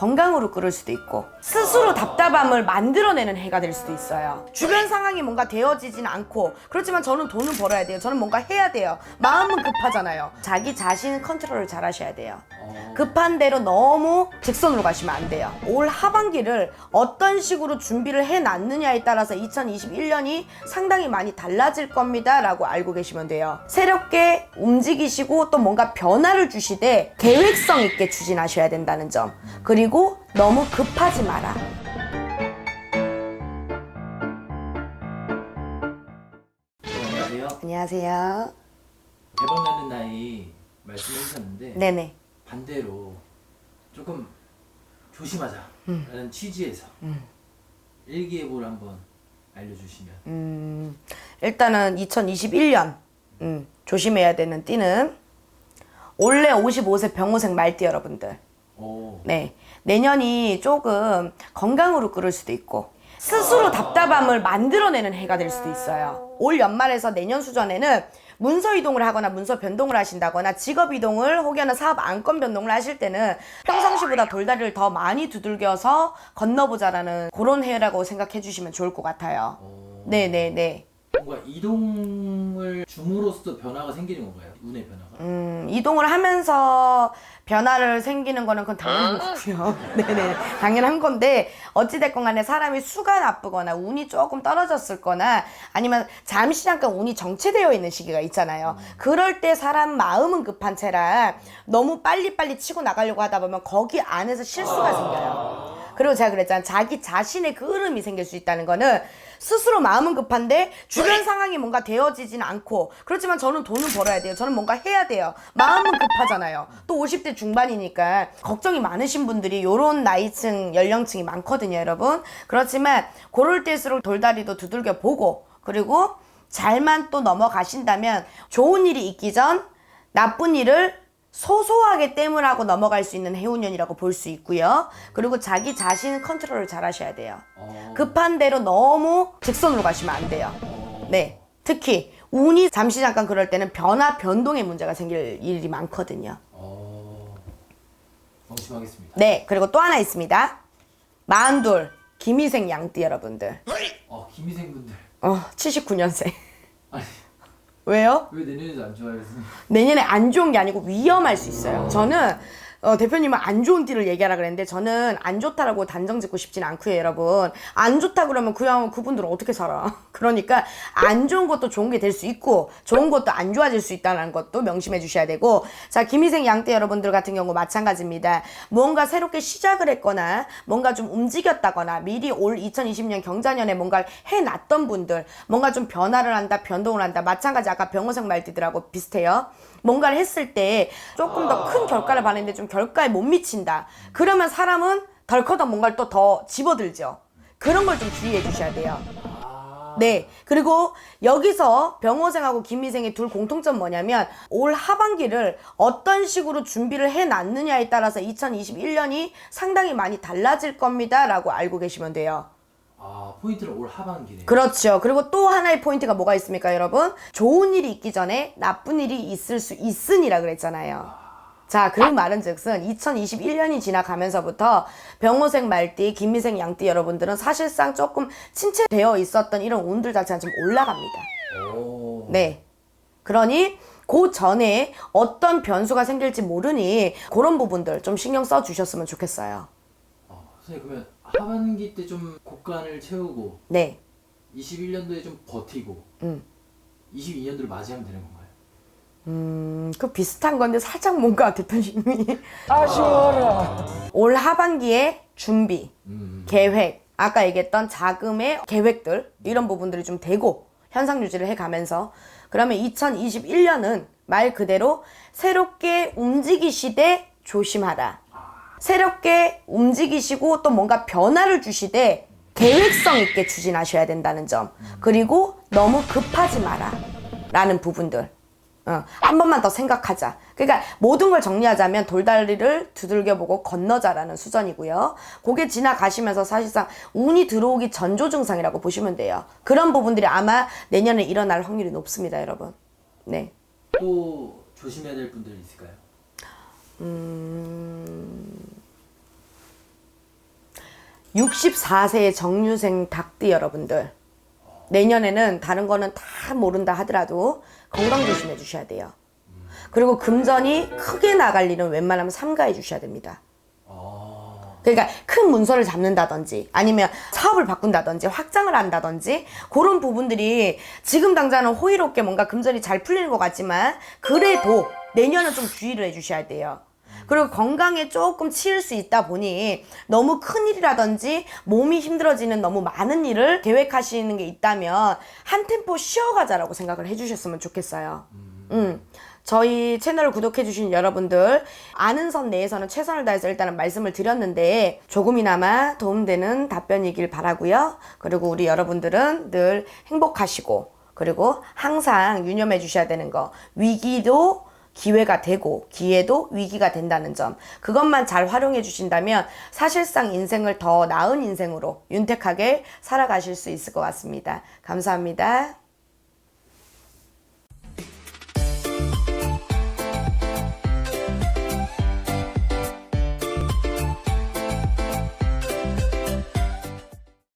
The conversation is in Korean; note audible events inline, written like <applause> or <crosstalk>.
건강으로 끌을 수도 있고 스스로 답답함을 만들어내는 해가 될 수도 있어요. 주변 상황이 뭔가 되어지진 않고 그렇지만 저는 돈을 벌어야 돼요. 저는 뭔가 해야 돼요. 마음은 급하잖아요. 자기 자신 컨트롤을 잘 하셔야 돼요. 급한 대로 너무 직선으로 가시면 안 돼요. 올 하반기를 어떤 식으로 준비를 해 놨느냐에 따라서 2021년이 상당히 많이 달라질 겁니다. 라고 알고 계시면 돼요. 새롭게 움직이시고 또 뭔가 변화를 주시되 계획성 있게 추진하셔야 된다는 점. 그리고 너무 급하지 마라. 안녕하세요. 안녕하세요. 대박 나는 나이 말씀해 주셨는데 네네. 반대로 조금 조심하자라는 음. 취지에서 일기예보를 한번 알려주시면 음, 일단은 2021년 음, 조심해야 되는 띠는 올해 55세 병호생 말띠 여러분들. 오, 네. 내년이 조금 건강으로 끌을 수도 있고 스스로 답답함을 만들어내는 해가 될 수도 있어요. 올 연말에서 내년 수전에는 문서 이동을 하거나 문서 변동을 하신다거나 직업 이동을 혹여나 사업 안건 변동을 하실 때는 평상시보다 돌다리를 더 많이 두들겨서 건너보자라는 그런 해라고 생각해 주시면 좋을 것 같아요. 오. 네네네. 뭔가 이동을 줌으로써 변화가 생기는 건가요? 운의 변화가? 음, 이동을 하면서 변화를 생기는 거는 그건 당연한 거고요. <laughs> 네네. 당연한 건데, 어찌됐건 간에 사람이 수가 나쁘거나 운이 조금 떨어졌을 거나 아니면 잠시 잠깐 운이 정체되어 있는 시기가 있잖아요. 그럴 때 사람 마음은 급한 채라 너무 빨리빨리 치고 나가려고 하다 보면 거기 안에서 실수가 생겨요. 그리고 제가 그랬잖아요. 자기 자신의 그 흐름이 생길 수 있다는 거는 스스로 마음은 급한데 주변 상황이 뭔가 되어지진 않고 그렇지만 저는 돈을 벌어야 돼요. 저는 뭔가 해야 돼요. 마음은 급하잖아요. 또 50대 중반이니까 걱정이 많으신 분들이 요런 나이층 연령층이 많거든요, 여러분. 그렇지만 그럴 때일수록 돌다리도 두들겨 보고 그리고 잘만 또 넘어가신다면 좋은 일이 있기 전 나쁜 일을 소소하게 땜을 하고 넘어갈 수 있는 해운년이라고 볼 수 있고요. 그리고 자기 자신 컨트롤을 잘 하셔야 돼요. 어, 급한 대로 너무 직선으로 가시면 안 돼요. 어, 네. 특히 운이 잠시 잠깐 그럴 때는 변화 변동의 문제가 생길 일이 많거든요. 어, 명심하겠습니다. 네. 그리고 또 하나 있습니다. 만둘 김희생 양띠 여러분들. 어, 김희생 분들 어, 79년생. 아니 왜요? 왜 내년에도 안 좋아요, 선생님? 내년에 안 좋은 게 아니고 위험할 수 있어요. 저는 어, 대표님은 안 좋은 띠를 얘기하라 그랬는데 저는 안 좋다라고 단정 짓고 싶진 않고요, 여러분. 안 좋다 그러면 그냥 그분들은 어떻게 살아? <laughs> 그러니까 안 좋은 것도 좋은 게 될 수 있고 좋은 것도 안 좋아질 수 있다는 것도 명심해 주셔야 되고 자, 김희생 양띠 여러분들 같은 경우 마찬가지입니다. 뭔가 새롭게 시작을 했거나 뭔가 좀 움직였다거나 미리 올 2020년 경자년에 뭔가를 해놨던 분들 뭔가 좀 변화를 한다, 변동을 한다. 마찬가지 아까 병호생 말띠들하고 비슷해요. 뭔가를 했을 때 조금 더 큰 결과를 받는데 좀 결과에 못 미친다. 그러면 사람은 덜커덕 뭔가를 또 더 집어들죠. 그런 걸 좀 주의해 주셔야 돼요. 아, 네. 그리고 여기서 병호생하고 김희생의 둘 공통점 뭐냐면 올 하반기를 어떤 식으로 준비를 해 놨느냐에 따라서 2021년이 상당히 많이 달라질 겁니다. 라고 알고 계시면 돼요. 아 포인트는 올 하반기네. 그렇죠. 그리고 또 하나의 포인트가 뭐가 있습니까, 여러분? 좋은 일이 있기 전에 나쁜 일이 있을 수 있으니라 그랬잖아요. 자, 그 말은 즉슨 2021년이 지나가면서부터 병호생 말띠, 김미생 양띠 여러분들은 사실상 조금 침체되어 있었던 이런 운들 자체가 좀 올라갑니다. 오, 네. 그러니 그 전에 어떤 변수가 생길지 모르니 그런 부분들 좀 신경 써 주셨으면 좋겠어요. 어, 선생님 그러면 하반기 때 좀 곡간을 채우고 네. 21년도에 좀 버티고 음. 22년도를 맞이하면 되는 건가요? 음, 그 비슷한 건데 살짝 뭔가 대표님이 <laughs> 아쉬워라. 올 하반기에 준비, 음, 계획, 아까 얘기했던 자금의 계획들 이런 부분들이 좀 되고 현상 유지를 해가면서 그러면 2021년은 말 그대로 새롭게 움직이시되 조심하라. 새롭게 움직이시고 또 뭔가 변화를 주시되 계획성 있게 추진하셔야 된다는 점. 그리고 너무 급하지 마라. 라는 부분들. 어, 한 번만 더 생각하자. 그러니까 모든 걸 정리하자면 돌다리를 두들겨보고 건너자라는 수전이고요. 그게 지나가시면서 사실상 운이 들어오기 전조 증상이라고 보시면 돼요. 그런 부분들이 아마 내년에 일어날 확률이 높습니다, 여러분. 네. 또 조심해야 될 분들이 있을까요? 음, 64세의 정유생 닭띠 여러분들. 내년에는 다른 거는 다 모른다 하더라도 건강 조심해 주셔야 돼요. 그리고 금전이 크게 나갈 일은 웬만하면 삼가해 주셔야 됩니다. 아, 그러니까 큰 문서를 잡는다든지 아니면 사업을 바꾼다든지 확장을 한다든지 그런 부분들이 지금 당장은 호의롭게 뭔가 금전이 잘 풀리는 것 같지만 그래도 내년은 좀 주의를 해주셔야 돼요. 그리고 건강에 조금 치일 수 있다 보니 너무 큰 일이라든지 몸이 힘들어지는 너무 많은 일을 계획하시는 게 있다면 한 템포 쉬어가자라고 생각을 해주셨으면 좋겠어요. 음. 저희 채널을 구독해주신 여러분들, 아는 선 내에서는 최선을 다해서 일단은 말씀을 드렸는데, 조금이나마 도움되는 답변이길 바라고요 그리고 우리 여러분들은 늘 행복하시고, 그리고 항상 유념해 주셔야 되는 거, 위기도 기회가 되고, 기회도 위기가 된다는 점, 그것만 잘 활용해 주신다면, 사실상 인생을 더 나은 인생으로 윤택하게 살아가실 수 있을 것 같습니다. 감사합니다.